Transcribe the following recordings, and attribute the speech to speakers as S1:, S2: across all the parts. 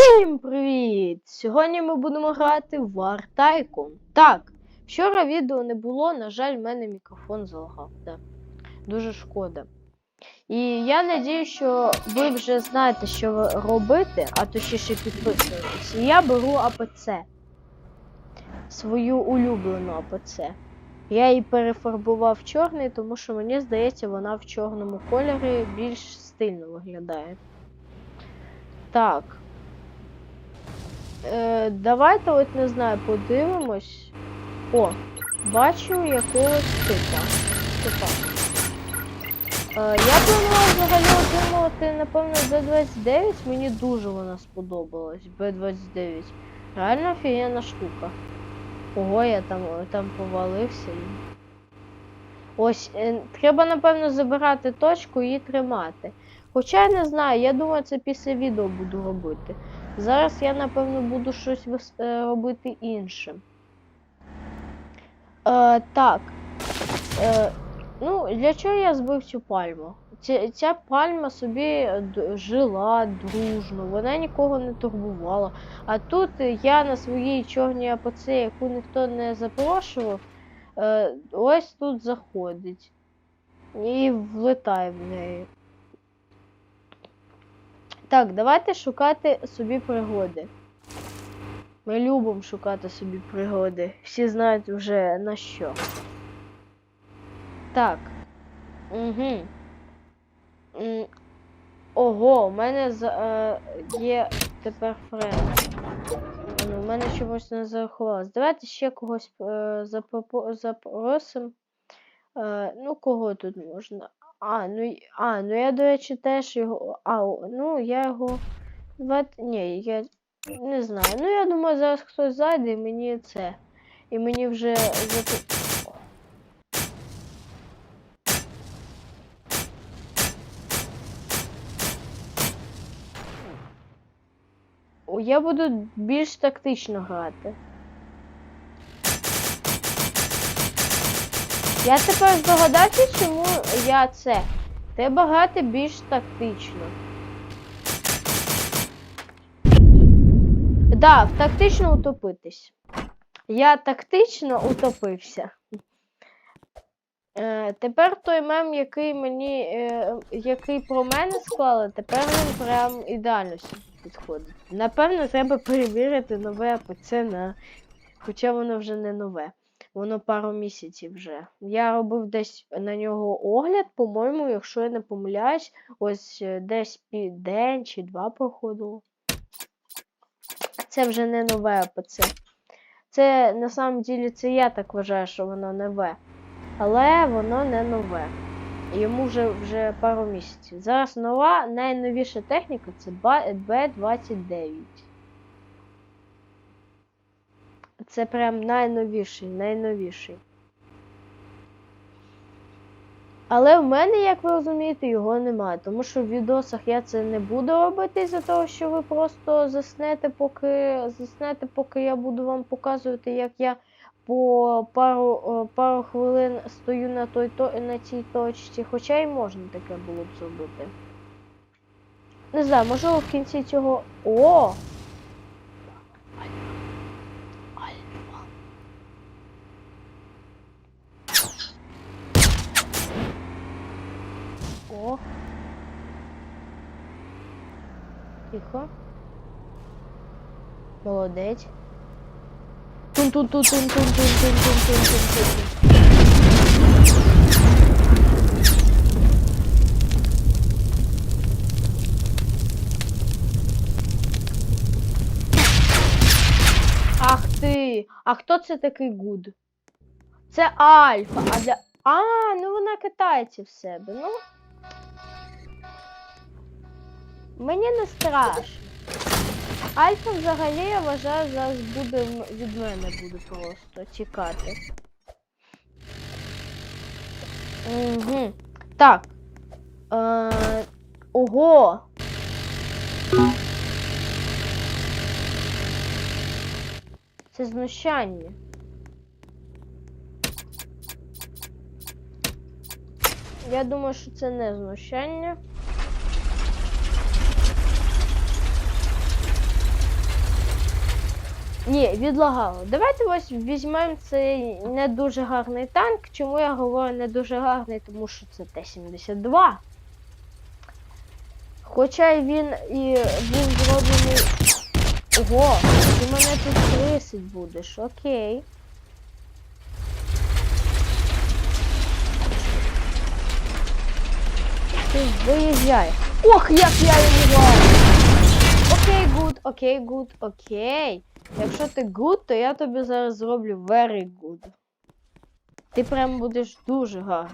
S1: Всім привіт! Сьогодні ми будемо грати в War. Так, вчора відео не було, на жаль, в мене мікрофон залагав. Да. Дуже шкода. І я надію, що ви вже знаєте, що робити, а точніше підписуєтесь. Я беру АПЦ. Свою улюблену АПЦ. Я її перефарбував в чорний, тому що мені здається, вона в чорному кольорі більш стильно виглядає. Так. Е, давайте от не знаю, подивимось. О, бачу якогось типа. Типа. Е, я планував взагалі отримувати, напевно, B29. Мені дуже вона сподобалась. B29. Реально офігенна штука. Ого, я там, там повалився. Ось, е, треба, напевно, забирати точку і тримати. Хоча я не знаю, я думаю, це після відео буду робити. Зараз я, напевно, буду щось е, робити інше. Е, так. Е, ну, для чого я збив цю пальму? Ця, ця пальма собі жила дружно, вона нікого не турбувала. А тут я на своїй чорній АПЦ, яку ніхто не запрошував, е, ось тут заходить. І влетає в неї. Так, давайте шукати собі пригоди. Ми любимо шукати собі пригоди. Всі знають вже на що. Так. Угу. Ого, у мене за, е, є тепер френд. Ну, у мене чомусь не зарахувалось. Давайте ще когось е, запросимо. Е, ну, кого тут можна? А, ну, а, ну я, до речі, теж його. А, ну я його. Ні, я не знаю. Ну, я думаю, зараз хтось зайде і мені це. І мені вже. О, Я буду більш тактично грати. Я тепер здогадався, чому я це. Треба грати більш тактично. Да, тактично утопитись. Я тактично утопився. Е, тепер той мем, який мені, е, який про мене склали, тепер він прям ідеально підходить. Напевно, треба перевірити нове АПЦ на. Хоча воно вже не нове. Воно пару місяців вже. Я робив десь на нього огляд, по-моєму, якщо я не помиляюсь, ось е, десь день чи два проходило. Це вже не нове АПЦ. Це на самом ділі це я так вважаю, що воно нове. Але воно не нове. Йому вже вже пару місяців. Зараз нова, найновіша техніка це Б29. Це прям найновіший, найновіший. Але в мене, як ви розумієте, його немає. Тому що в відосах я це не буду робити за того, що ви просто заснете, поки заснете, поки я буду вам показувати, як я по пару, пару хвилин стою на, той, то, на цій точці. Хоча і можна таке було б зробити. Не знаю, можливо в кінці цього. О! О. Тихо. Молодець. тун тун тун тун тун тун тун тун тун тун тун Ах ти! А хто це такий гуд? Це Альфа. А для. А, ну вона катається в себе. Ну. Мені не страшно. Альфа взагалі, я вважаю, зараз буде від мене буде просто тікати. Угу. Так. Е, ого. Це знущання. Я думаю, що це не знущання. Ні, відлагало. Давайте ось візьмемо цей не дуже гарний танк. Чому я говорю не дуже гарний? Тому що це Т-72. Хоча він і був зроблений. Ого, ти мене тут крисить будеш, окей. Ти виїжджай. Ох, як я йому! Окей, гуд, окей, гуд, окей. Якщо ти гуд, то я тобі зараз зроблю very good. Ти прям будеш дуже гарно.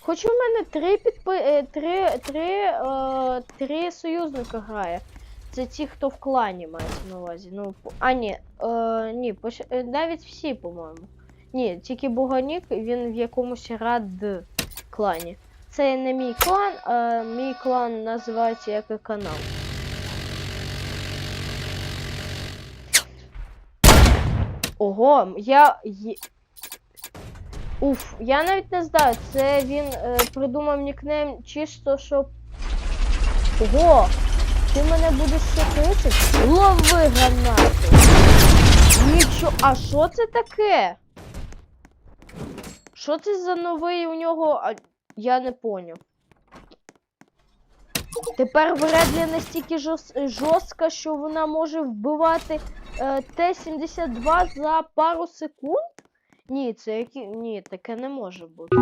S1: Хоч у мене три підпи... е, три, три, е, три союзника грає. Це ті, хто в клані мається на увазі. Ну, а ні, е, ні, пош... е, навіть всі, по-моєму. Ні, тільки Буганік, він в якомусь рад клані. Це не мій клан, а мій клан називається як і канал. Ого, я. Уф, я навіть не знаю, це він е, придумав нікнейм чисто, щоб. Ого! Ти мене будеш ще? Лови гранату! Нічого. А що це таке? Що це за новий у нього. А, я не поняв. Тепер Бредлі настільки жорстка, що вона може вбивати е, Т-72 за пару секунд? Ні, це які. Ні, таке не може бути.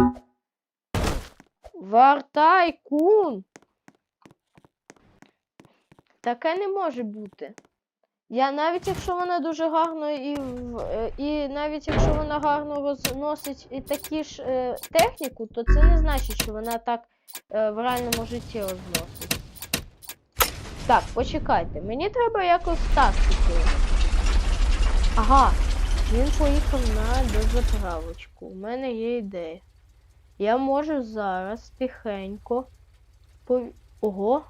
S1: Вартай кун. Таке не може бути. Я навіть якщо вона дуже гарно і е, і навіть якщо вона гарно розносить і такі ж е, техніку, то це не значить, що вона так е, в реальному житті розносить. Так, почекайте, мені треба якось тактику. Ага, він поїхав на дозаправочку. У мене є ідея. Я можу зараз тихенько. Пов... Ого.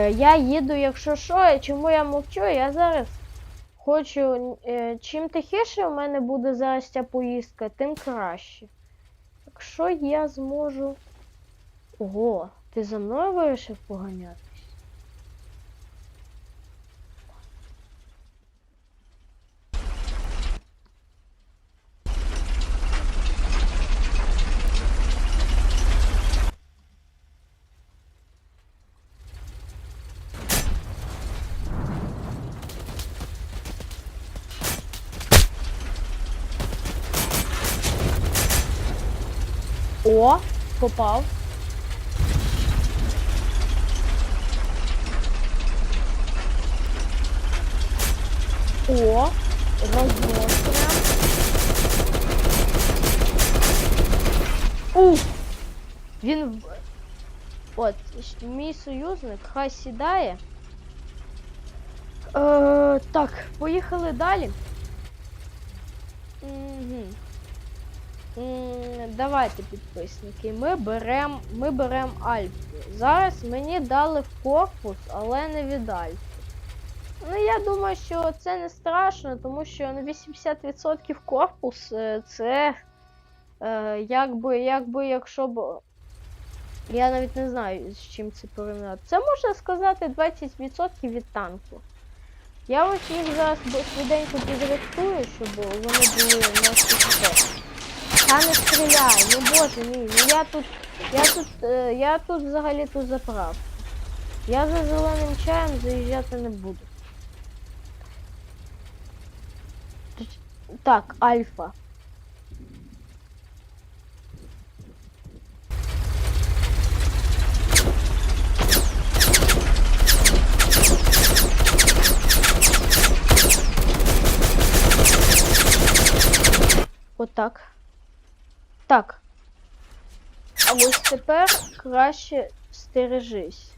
S1: Я їду, якщо що, чому я мовчу? Я зараз хочу. Е, чим тихіше у мене буде зараз ця поїздка, тим краще. Якщо я зможу. Ого, ти за мною вирішив поганятись? О, попав. О, рознос прям. Уф! Він. От, мій союзник, хай сідає. Е, так, поїхали далі. Угу. Давайте, підписники. Ми беремо ми берем Альфу. Зараз мені дали корпус, але не від Альфи. Ну, я думаю, що це не страшно, тому що на 80% корпус е, це е, якби, якби, якщо б. Я навіть не знаю, з чим це порівняти. Це можна сказати 20% від танку. Я ось їх зараз швиденько підрихтую, щоб вони були на 100%. Та не стріляй, ну боже мій, ну я тут. Я тут. е, я тут взагалі тут заправ. Я за зеленим чаєм заїжджати не буду. Так, альфа. Отак. Так. А ось тепер краще стережись.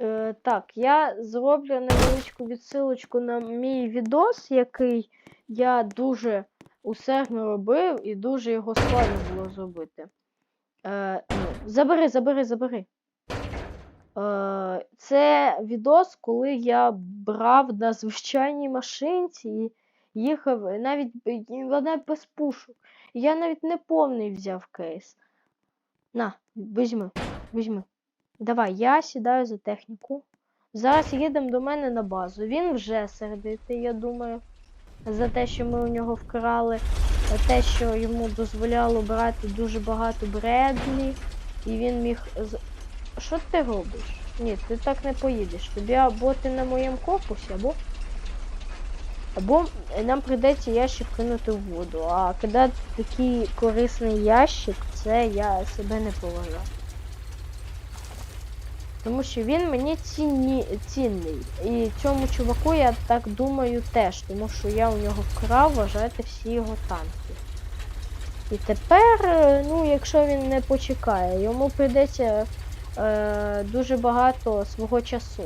S1: Е, Так, я зроблю невеличку відсилочку на мій відос, який я дуже усердно робив і дуже його складно було зробити. Е, ну, Забери, забери, забери. Е, це відос, коли я брав на звичайній машинці і їхав навіть вона без пушок. Я навіть не повний взяв кейс. На, візьми, візьми. Давай, я сідаю за техніку. Зараз їдемо до мене на базу. Він вже сердитий, я думаю. За те, що ми у нього вкрали, е, те, що йому дозволяло брати дуже багато бредлі, і він міг. Що ти робиш? Ні, ти так не поїдеш. Тобі або ти на моєму корпусі, або. Або нам прийдеться ящик кинути в воду. А кидати такий корисний ящик, це я себе не поважаю. Тому що він мені цінні, цінний. І цьому чуваку я так думаю теж, тому що я у нього вкрав, вважайте, всі його танки. І тепер, е, ну, якщо він не почекає, йому прийдеться е, дуже багато свого часу.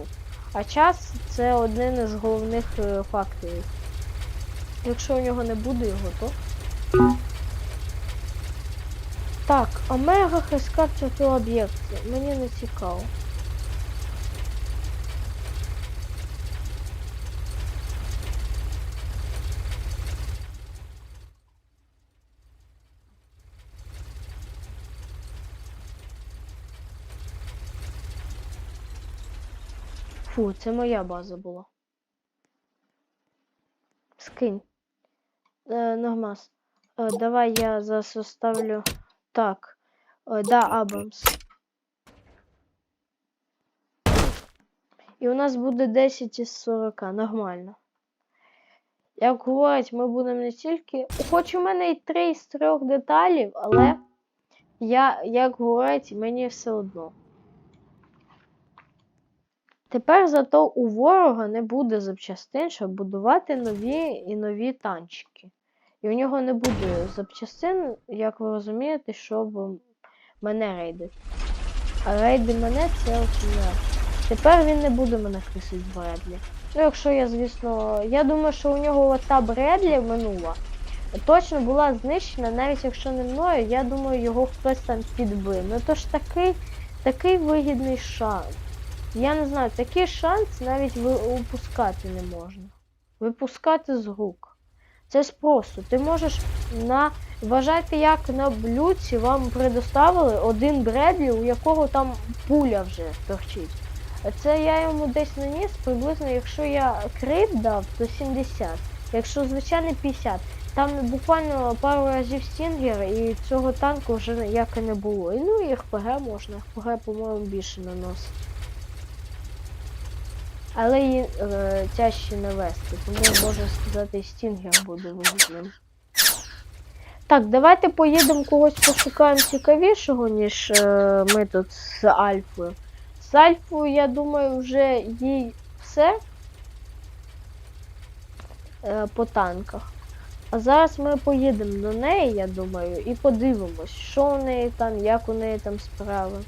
S1: А час це один із головних е, факторів. Якщо у нього не буде його, то. Так, Омега Хескапчер об'єкти. Мені не цікаво. Фу, це моя база була. Скинь. Е, Нормас. Е, давай я зараз оставлю. Так. Е, да, Абрамс. І у нас буде 10 із 40. Нормально. Як говорять, ми будемо не тільки. Хоч у мене і 3 з 3 деталів, але я, як говорять, мені все одно. Тепер зато у ворога не буде запчастин, щоб будувати нові і нові танчики. І у нього не буде запчастин, як ви розумієте, щоб мене рейдити. А рейди мене це окей. Тепер він не буде мене крисити в Бредлі. Ну, якщо я, звісно. Я думаю, що у нього та Бредлі минула точно була знищена, навіть якщо не мною, я думаю, його хтось там підбив. Ну то ж такий, такий вигідний шанс. Я не знаю, такий шанс навіть ви- упускати не можна. Випускати з рук. Це ж просто. Ти можеш на. Вважайте, як на блюдці вам предоставили один Бредлі, у якого там пуля вже торчить. Це я йому десь наніс приблизно, якщо я крит дав, то 70. Якщо звичайно 50. Там буквально пару разів стінгер і цього танку вже як і не було. І ну і РПГ можна. РПГ, по-моєму, більше наносить. Але і е, тяжче не вести, тому можна сказати, стінгер буде вигідним. Так, давайте поїдемо когось пошукаємо цікавішого, ніж е, ми тут з Альфою. З Альфою, я думаю, вже їй все е, по танках. А зараз ми поїдемо до неї, я думаю, і подивимось, що у неї там, як у неї там справи,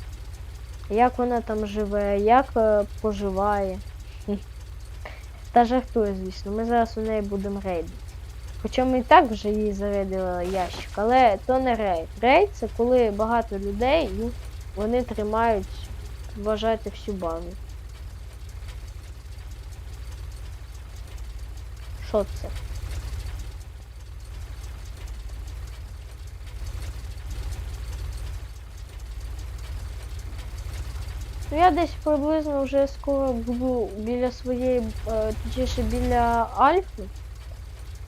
S1: як вона там живе, як е, поживає. Та жартує, звісно, ми зараз у неї будемо рейдити. Хоча ми і так вже їй зарядили ящик, але то не рейд. Рейд це коли багато людей і вони тримають, вважайте, всю базу. Що це? Ну я десь приблизно вже скоро буду біля своєї, е, точніше біля Альфи.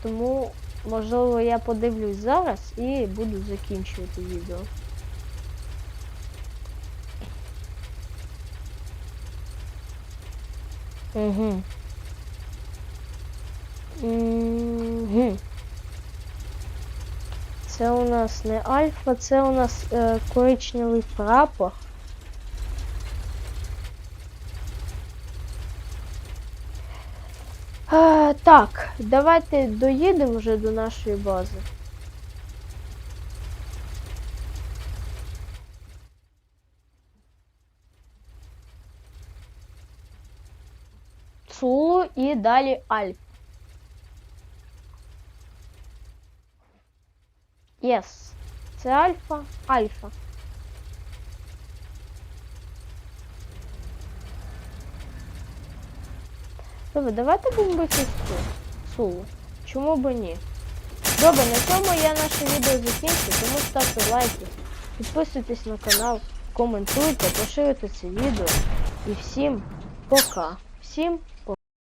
S1: Тому, можливо, я подивлюсь зараз і буду закінчувати відео. Угу. Угу. Це у нас не альфа, це у нас е, коричневий прапор. А, так, давайте доїдемо вже до нашої бази. Сулу і далі Альф. Єс. Це альфа, альфа. Добре, давайте бомбити Сулу. Чому б ні? Добре, на цьому я наше відео закінчу, тому ставте лайки, підписуйтесь на канал, коментуйте, поширюйте це відео. І всім пока. Всім пока.